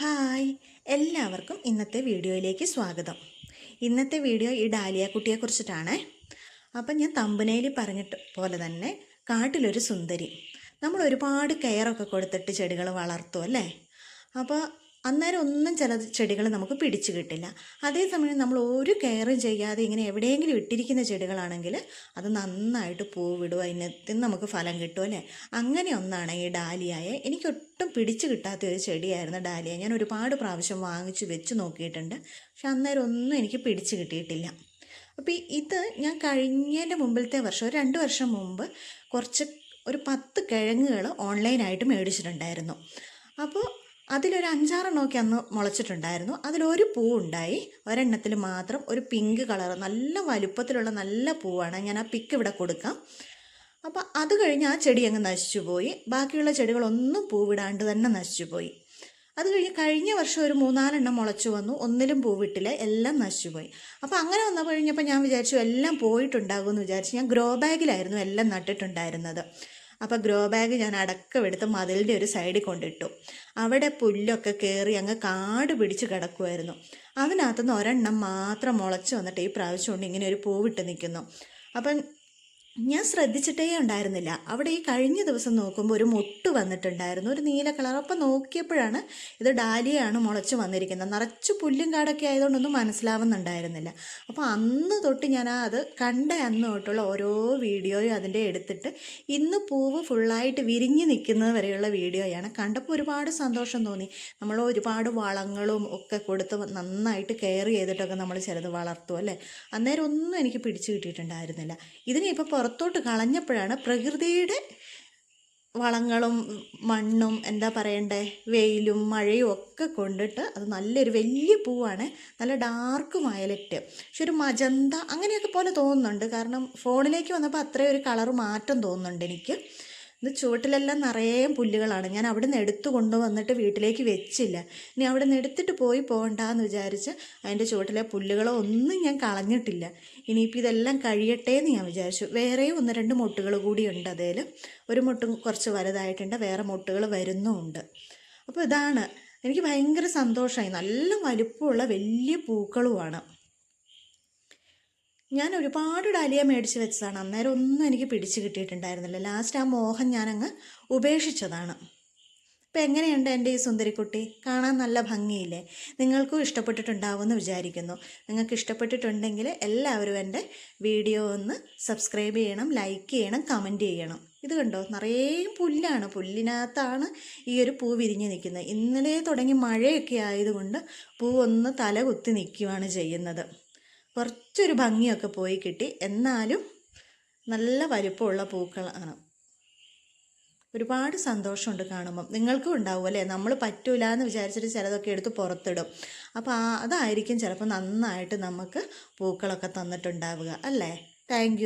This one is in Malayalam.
ഹായ് എല്ലാവർക്കും ഇന്നത്തെ വീഡിയോയിലേക്ക് സ്വാഗതം. ഇന്നത്തെ വീഡിയോ ഈ ഡാലിയ കുട്ടിയെ കുറിച്ചിട്ടാണ്. അപ്പം ഞാൻ തമ്പനയിൽ പറഞ്ഞിട്ട് പോലെ തന്നെ കാട്ടിലൊരു സുന്ദരി. നമ്മൾ ഒരുപാട് കെയറൊക്കെ കൊടുത്തിട്ട് ചെടികൾ വളർത്തും അല്ലേ? അപ്പോൾ അന്നേരം ഒന്നും ചില ചെടികൾ നമുക്ക് പിടിച്ചു കിട്ടില്ല. അതേസമയം നമ്മൾ ഒരു കെയറും ചെയ്യാതെ ഇങ്ങനെ എവിടെയെങ്കിലും ഇട്ടിരിക്കുന്ന ചെടികളാണെങ്കിൽ അത് നന്നായിട്ട് പൂവിടും അതിനകത്ത് നമുക്ക് ഫലം കിട്ടും അല്ലേ? അങ്ങനെ ഒന്നാണ് ഈ ഡാലിയായ. എനിക്കൊട്ടും പിടിച്ചു കിട്ടാത്ത ഒരു ചെടിയായിരുന്നു ഡാലിയ. ഞാൻ ഒരുപാട് പ്രാവശ്യം വാങ്ങിച്ച് വെച്ച് നോക്കിയിട്ടുണ്ട്. പക്ഷെ അന്നേരം ഒന്നും എനിക്ക് പിടിച്ചു കിട്ടിയിട്ടില്ല. അപ്പോൾ ഇത് ഞാൻ കഴിഞ്ഞതിന്റെ മുമ്പിലത്തെ വർഷം ഒരു രണ്ട് വർഷം മുമ്പ് കുറച്ച് ഒരു പത്ത് കിഴങ്ങുകൾ ഓൺലൈനായിട്ട് മേടിച്ചിട്ടുണ്ടായിരുന്നു. അപ്പോൾ അതിലൊരു അഞ്ചാറെണ്ണമൊക്കെ അന്ന് മുളച്ചിട്ടുണ്ടായിരുന്നു. അതിലൊരു പൂ ഉണ്ടായി ഒരെണ്ണത്തിൽ മാത്രം ഒരു പിങ്ക് കളർ നല്ല വലുപ്പത്തിലുള്ള നല്ല പൂവാണ്. ഞാൻ ആ പിക്ക് ഇവിടെ കൊടുക്കാം. അപ്പോൾ അത് കഴിഞ്ഞ് ആ ചെടി അങ്ങ് നശിച്ചു പോയി ബാക്കിയുള്ള ചെടികളൊന്നും പൂവിടാണ്ട് തന്നെ നശിച്ചു പോയി അത് കഴിഞ്ഞ് കഴിഞ്ഞ വർഷം ഒരു മൂന്നാലെണ്ണം മുളച്ചു വന്നു. ഒന്നിലും പൂവിട്ടില്ല എല്ലാം നശിച്ചു പോയി അപ്പോൾ അങ്ങനെ വന്നപ്പോൾ കഴിഞ്ഞപ്പോൾ ഞാൻ വിചാരിച്ചു എല്ലാം പോയിട്ടുണ്ടാകുമെന്ന് വിചാരിച്ചു ഞാൻ ഗ്രോ ബാഗിലായിരുന്നു എല്ലാം നട്ടിട്ടുണ്ടായിരുന്നത്. അപ്പോൾ ഗ്രോ ബാഗ് ഞാൻ അടക്കമെടുത്ത് മതിലിന്റെ ഒരു സൈഡിൽ കൊണ്ടിട്ടു. അവിടെ പുല്ലൊക്കെ കയറി അങ്ങ് കാട് പിടിച്ച് കിടക്കുമായിരുന്നു അതിനകത്തുനിന്ന് ഒരെണ്ണം മാത്രം മുളച്ച് വന്നിട്ട് ഈ പ്രാവശ്യം കൊണ്ട് ഇങ്ങനെ ഒരു പൂവിട്ട് നിൽക്കുന്നു. അപ്പം ഞാൻ ശ്രദ്ധിച്ചിട്ടേ ഉണ്ടായിരുന്നില്ല. അവിടെ ഈ കഴിഞ്ഞ ദിവസം നോക്കുമ്പോൾ ഒരു മുട്ട് വന്നിട്ടുണ്ടായിരുന്നു. ഒരു നീല കളർ. അപ്പോൾ നോക്കിയപ്പോഴാണ് ഇത് ഡാലിയാണ് മുളച്ച് വന്നിരിക്കുന്നത്. നിറച്ച് പുല്ലും കാടൊക്കെ ആയതുകൊണ്ടൊന്നും മനസ്സിലാവുന്നുണ്ടായിരുന്നില്ല. അപ്പോൾ അന്ന് തൊട്ട് ഞാൻ അത് കണ്ട അന്ന് തൊട്ടുള്ള ഓരോ വീഡിയോയും അതിന്റെ എടുത്തിട്ട് ഇന്ന് പൂവ് ഫുള്ളായിട്ട് വിരിഞ്ഞ് നിൽക്കുന്നത് വരെയുള്ള വീഡിയോയാണ്. കണ്ടപ്പോൾ ഒരുപാട് സന്തോഷം തോന്നി. നമ്മൾ ഒരുപാട് വളങ്ങളും ഒക്കെ കൊടുത്ത് നന്നായിട്ട് കെയർ ചെയ്തിട്ടൊക്കെ നമ്മൾ ചിലത് വളർത്തും അല്ലേ? അന്നേരം ഒന്നും എനിക്ക് പിടിച്ചു കിട്ടിയിട്ടുണ്ടായിരുന്നില്ല. ഇതിനെ ഇപ്പോൾ പുറത്തോട്ട് കളഞ്ഞപ്പോഴാണ് പ്രകൃതിയുടെ വളങ്ങളും മണ്ണും എന്താ പറയണ്ടേ വെയിലും മഴയും ഒക്കെ കൊണ്ടിട്ട് അത് നല്ലൊരു വലിയ പൂവാണ്. നല്ല ഡാർക്ക് വയലറ്റ് പക്ഷെ ഒരു മജന്ത അങ്ങനെയൊക്കെ പോലെ തോന്നുന്നുണ്ട്. കാരണം ഫോണിലേക്ക് വന്നപ്പോൾ അത്രയും ഒരു കളർ മാറ്റം തോന്നുന്നുണ്ട് എനിക്ക്. ഇത് ചുവട്ടിലെല്ലാം നിറയെ പുല്ലുകളാണ്. ഞാൻ അവിടെ നിന്ന് എടുത്തു കൊണ്ടുവന്നിട്ട് വീട്ടിലേക്ക് വെച്ചില്ല. ഇനി അവിടെ നിന്ന് എടുത്തിട്ട് പോയി പോകണ്ടെന്ന് വിചാരിച്ച് അതിന്റെ ചുവട്ടിലെ പുല്ലുകളോ ഒന്നും ഞാൻ കളഞ്ഞിട്ടില്ല. ഇനിയിപ്പോൾ ഇതെല്ലാം കഴിയട്ടെ എന്ന് ഞാൻ വിചാരിച്ചു. വേറെയും ഒന്ന് രണ്ട് മുട്ടുകൾ കൂടിയുണ്ട് അതേൽ ഒരു മുട്ടും കുറച്ച് വലുതായിട്ടുണ്ട്. വേറെ മുട്ടുകൾ വരുന്നുമുണ്ട്. അപ്പോൾ ഇതാണ്. എനിക്ക് ഭയങ്കര സന്തോഷമായി. നല്ല വലുപ്പമുള്ള വലിയ പൂക്കളുമാണ്. ഞാൻ ഒരുപാട് ഡാലിയ മേടിച്ച് വെച്ചതാണ്. അന്നേരം ഒന്നും എനിക്ക് പിടിച്ച് കിട്ടിയിട്ടുണ്ടായിരുന്നില്ല. ലാസ്റ്റ് ആ മോഹം ഞാനങ്ങ് ഉപേക്ഷിച്ചതാണ്. ഇപ്പം എങ്ങനെയുണ്ട് എന്റെ ഈ സുന്ദരിക്കുട്ടി? കാണാൻ നല്ല ഭംഗിയില്ലേ? നിങ്ങൾക്കും ഇഷ്ടപ്പെട്ടിട്ടുണ്ടാവുമെന്ന് വിചാരിക്കുന്നു. നിങ്ങൾക്ക് ഇഷ്ടപ്പെട്ടിട്ടുണ്ടെങ്കിൽ എല്ലാവരും എന്റെ വീഡിയോ ഒന്ന് സബ്സ്ക്രൈബ് ചെയ്യണം ലൈക്ക് ചെയ്യണം കമന്റ് ചെയ്യണം. ഇത് കണ്ടോ? നിറയെ പുല്ലാണ്. പുല്ലിനകത്താണ് ഈ ഒരു പൂ വിരിഞ്ഞ് നിൽക്കുന്നത്. ഇന്നലെ തുടങ്ങി മഴയൊക്കെ ആയതുകൊണ്ട് പൂ ഒന്ന് തല കുത്തി നിൽക്കുകയാണ് ചെയ്യുന്നത്. കുറച്ചൊരു ഭംഗിയൊക്കെ പോയി കിട്ടി. എന്നാലും നല്ല വലിപ്പമുള്ള പൂക്കളാണ്. ഒരുപാട് സന്തോഷമുണ്ട് കാണുമ്പം. നിങ്ങൾക്കും ഉണ്ടാവും അല്ലേ? നമ്മൾ പറ്റൂല എന്ന് വിചാരിച്ചിട്ട് ചിലതൊക്കെ എടുത്ത് പുറത്തിടും. അപ്പോൾ അതായിരിക്കും ചിലപ്പോൾ നന്നായിട്ട് നമുക്ക് പൂക്കളൊക്കെ തന്നിട്ടുണ്ടാവുക. അല്ലേ? താങ്ക്